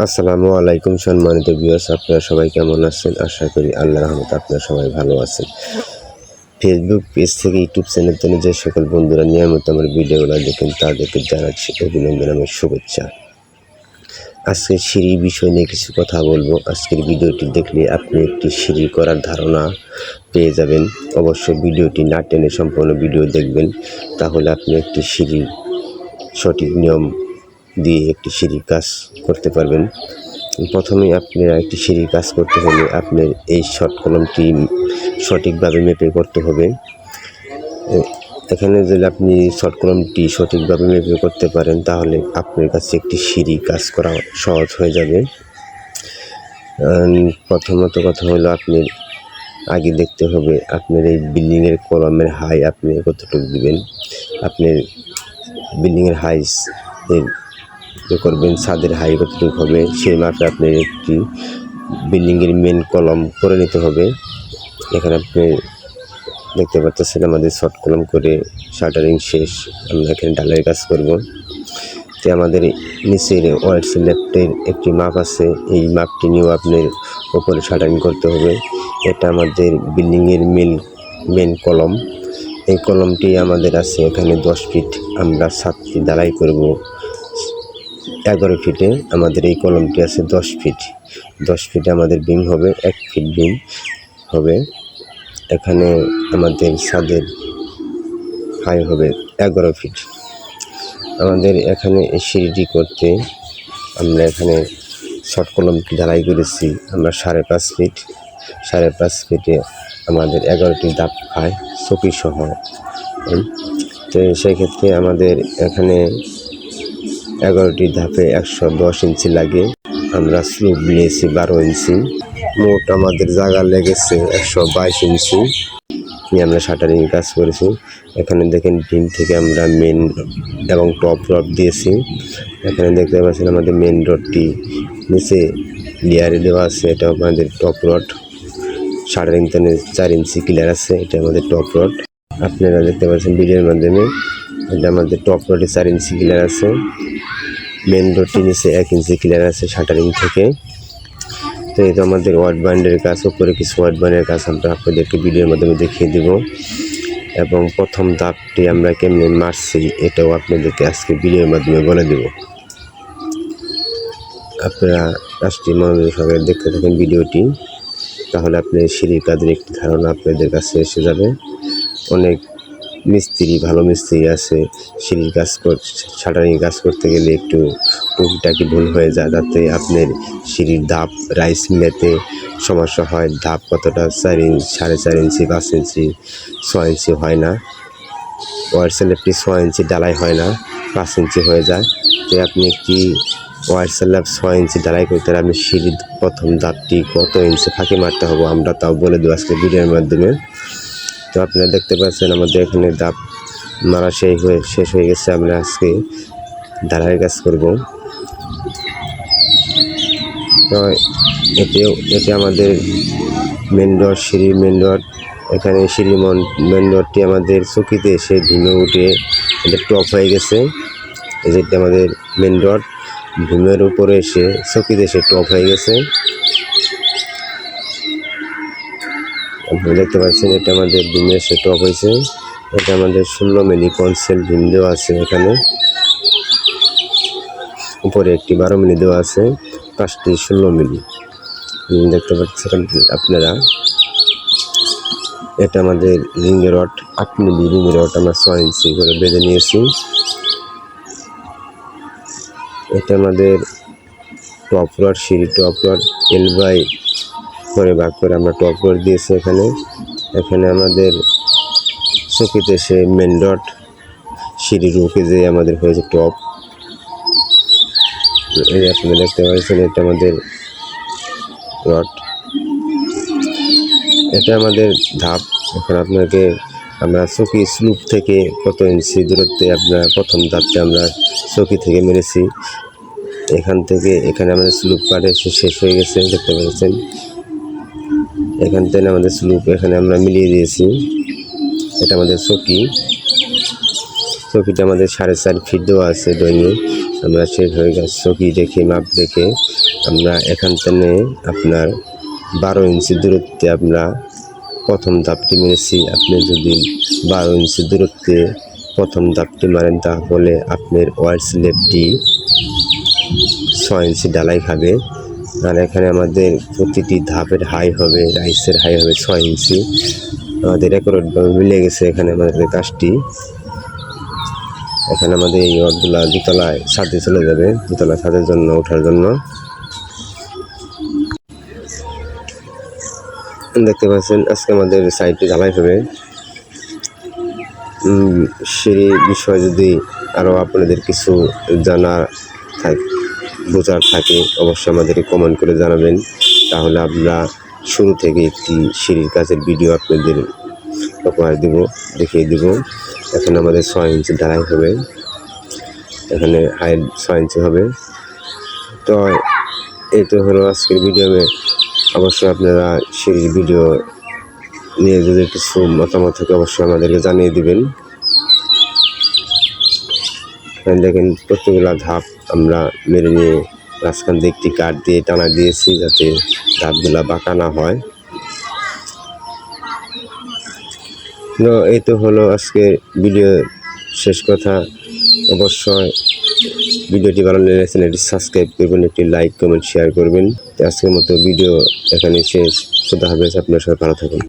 আসসালামু আলাইকুম সম্মানিত বিয়াস আপনারা সবাই কেমন আছেন? আশা করি আল্লাহ রহমত আপনারা সবাই ভালো আছেন। ফেসবুক পেজ থেকে ইউটিউব চ্যানেল থেকে যে সকল বন্ধুরা নিয়মিত আমার ভিডিওগুলো দেখেন, তাদেরকে জানাচ্ছি অভিনন্দন আমার শুভেচ্ছা। আজকে সিঁড়ি বিষয় নিয়ে কিছু কথা বলব। আজকের ভিডিওটি দেখলে আপনি একটি সিঁড়ি করার ধারণা পেয়ে যাবেন। অবশ্যই ভিডিওটি না টেনে সম্পূর্ণ ভিডিও দেখবেন। তাহলে আপনি একটি সিঁড়ি সঠিক নিয়ম দিয়ে একটি সিঁড়ির কাজ করতে পারবেন। প্রথমে আপনারা একটি সিঁড়ির কাজ করতে হলে আপনার এই শর্ট কলমটি সঠিকভাবে মেপে করতে হবে। এখানে যদি আপনি শর্ট কলমটি সঠিকভাবে মেপে করতে পারেন, তাহলে আপনার কাছে একটি সিঁড়ি কাজ করা সহজ হয়ে যাবে। প্রথমত কথা হলো আপনি আগে দেখতে হবে আপনার এই বিল্ডিংয়ের কলমের হাই আপনি কতটুকু দিবেন। আপনার বিল্ডিংয়ের হাইস ইয়ে করবেন, ছাদের হাই কতটুকু হবে, সেই মাপে আপনার একটি বিল্ডিংয়ের মেন কলম করে নিতে হবে। এখানে আপনি দেখতে পাচ্ছেন আমাদের শর্ট কলম করে শাটারিং শেষ, আমরা এখানে ডালের কাজ করব। তো আমাদের নিচের ওয়াইট সিলেক্টের একটি মাপ আছে, এই মাপটি নিয়েও আপনার ওপরে শাটারিং করতে হবে। এটা আমাদের বিল্ডিংয়ের মেন মেন কলম এই কলমটি আমাদের আছে, এখানে দশ ফিট আমরা সাতটি ডালাই করব। এগারো ফিটে আমাদের এই কলমটি আছে দশ ফিট। দশ ফিটে আমাদের বিম হবে, এক ফিট বিম হবে। এখানে আমাদের ছাদের হাই হবে এগারো ফিট। আমাদের এখানে সিঁড়িটি করতে আমরা এখানে শর্ট কলমটি ঢালাই করেছি, আমরা সাড়ে পাঁচ ফিট। সাড়ে পাঁচ ফিটে আমাদের এগারোটি দাপ খায় সহ। তো সেক্ষেত্রে আমাদের এখানে এগারোটি ধাপে একশো দশ ইঞ্চি লাগে। আমরা স্লুপ নিয়েছি বারো ইঞ্চি। মোট আমাদের জায়গা লেগেছে একশো বাইশ ইঞ্চি। নিয়ে আমরা শাটারিং কাজ করেছি। এখানে দেখেন ভীম থেকে আমরা মেন এবং টপ রড দিয়েছি। এখানে দেখতে পাচ্ছেন আমাদের মেন রডটি নিচে লেয়ারে দেওয়া আছে। এটা আমাদের টপ রড। শাটারিং তানে চার ইঞ্চি ক্লিয়ার আছে। এটা আমাদের টপ রড। আপনারা দেখতে পাচ্ছেন ভিডিওর মাধ্যমে। এটা আমাদের টপ রডে চার ইঞ্চি ক্লিয়ার আছে। মেন রোডটি নিচে এক ইঞ্চি ক্লিয়ার আছে শাটারিং থেকে। তো এই তো আমাদের ওয়ার্ড ব্যান্ডের কাজ, উপরে কিছু ওয়ার্ড ব্যান্ডের কাজ আমরা আপনাদেরকে ভিডিওর মাধ্যমে দেখিয়ে দেব। এবং প্রথম ধাপটি আমরা কেমনি মারছি, এটাও আপনাদেরকে আজকে ভিডিওর মাধ্যমে বলে দেব। আপনারা কাজটি মনোযোগ সহকারে দেখতে থাকেন ভিডিওটি তাহলে আপনার সিঁড়ির কাজের একটি ধারণা আপনাদের কাছে এসে যাবে। অনেক মিস্ত্রি, ভালো মিস্ত্রি আছে, সিঁড়ির কাজ কর শাটারিং কাজ করতে গেলে একটু টুকিটাকি ভুল হয়ে যায়, যাতে আপনার সিঁড়ির ধাপ রাইস মিলাতে সমস্যা হয়। ধাপ কতটা? চার ইঞ্চি সাড়ে চার ইঞ্চি, পাঁচ ইঞ্চি, ছয় ইঞ্চি হয় না। ওয়ার স্ল্যাবটি ছয় ইঞ্চি ডালাই হয় না, পাঁচ ইঞ্চি হয়ে যায়। তো আপনি কি ওয়ার স্ল্যাব ছয় ইঞ্চি ডালাই করতে হলে আপনি সিঁড়ির প্রথম ধাপটি কত ইঞ্চি ফাঁকি মারতে হবে? আমরা তাও বলে দেবো আজকে ভিডিওর মাধ্যমে। তো আপনারা দেখতে পাচ্ছেন আমাদের এখানে দাপ মারা শেষ হয়ে শেষ হয়ে গেছে। আমরা আজকে ধারায় কাজ করব। তো এতেও, এতে আমাদের মেন ডোর সিঁড়ি মেন ডোর এখানে সিঁড়ি মন ডোরটি আমাদের চকিতে এসে ভীমে উঠে এটা টপ হয়ে গেছে। যেটা আমাদের মেন ডোর ভীমের উপরে এসে চকিতে এসে টপ হয়ে গেছে। দেখতে পাচ্ছেন এটা আমাদের ডিমের সেট অফ হয়েছে। এটা আমাদের ষোলো মিলি কনসেল ডিম দেওয়া আছে এখানে। উপরে একটি বারো মিলি দেওয়া আছে পাঁচটি ষোলো মিলি। দেখতে পাচ্ছেন আপনারা। এটা আমাদের রিঙ্গে রড, আট মিলি রিঙ্গে রড আমরা ছয় ইঞ্চি করে বেঁধে নিয়েছি। এটা আমাদের টপ রড, সিঁড়ি টপ রড এল বাই করে ভাগ করে আমরা টপ রড দিয়েছি এখানে। এখানে আমাদের চকিতে সে মেন ডট সিঁড়ির উঠে যে আমাদের হয়েছে টপ এই আপনারা দেখতে পাচ্ছেন, এটা আমাদের রড এটা আমাদের ধাপ। এখন আপনাকে আমরা চকি স্লুপ থেকে কত ইঞ্চি দূরত্বে আপনার প্রথম ধাপটা আমরা চকি থেকে মেরেছি। এখান থেকে এখানে আমাদের স্লুপ কাটে শেষ হয়ে গেছে, দেখতে পাচ্ছেন। এখান থেকে আমাদের স্লুপ এখানে আমরা মিলিয়ে দিয়েছি। এটা আমাদের চকি চকিটা আমাদের সাড়ে চার ফিট দেওয়া আছে ড্রয়িংয়ে আমরা সেই গেছে চকি দেখে, মাপ দেখে আমরা এখান থেকে আপনার বারো ইঞ্চি দূরত্বে আমরা প্রথম ধাপটি মেরেছি। আপনি যদি বারো ইঞ্চি দূরত্বে প্রথম ধাপটি মারেন তাহলে আপনার ওয়ার স্লেপটি ছয় ইঞ্চি ডালাই খাবে। আর এখানে আমাদের প্রতিটি ধাপের হাই হবে রাইসের হাই হবে ছয় ইঞ্চি। আমাদের রেকর্ডভাবে মিলে গেছে এখানে আমাদের কাজটি। এখানে আমাদের এই ওয়ার্ডগুলা দুতলায় ছাদে চলে যাবে, দুতলা ছাদের জন্য, ওঠার জন্য। দেখতে পাচ্ছেন, আজকে আমাদের সাইডটি ঢালাই হবে। সিঁড়ি বিষয়ে যদি আরও আপনাদের কিছু জানা থাকে বোঝার থাকে, অবশ্যই আমাদেরকে কমেন্ট করে জানাবেন। তাহলে আমরা শুরু থেকে একটি সিঁড়ির কাজের ভিডিও আপনাদের উপহার দেব, দেখিয়ে দেব। এখন আমাদের ছয় ইঞ্চি ঢালাই হবে। এখানে হাইট ছয় ইঞ্চি হবে। তো এই তো হলো আজকের ভিডিও অবশ্যই আপনারা সিঁড়ির ভিডিও নিয়ে যদি কিছু মতামত থাকে, অবশ্যই আমাদেরকে জানিয়ে দিবেন। দেখেন প্রত্যেকগুলা ধাপ আমরা মেরে নিয়ে মাঝখান দিয়ে একটি কাঠ দিয়ে টানা দিয়েছি যাতে ধাপগুলা বাঁকা না হয়। এই তো হলো আজকে ভিডিও শেষ কথা। অবশ্যই ভিডিওটি ভালো লেগে চ্যানেলটি সাবস্ক্রাইব করবেন, একটি লাইক, কমেন্ট, শেয়ার করবেন। আজকের মতো ভিডিও এখানে শেষ। খোদা হাফেজ, আপনার সবাই ভালো থাকুন।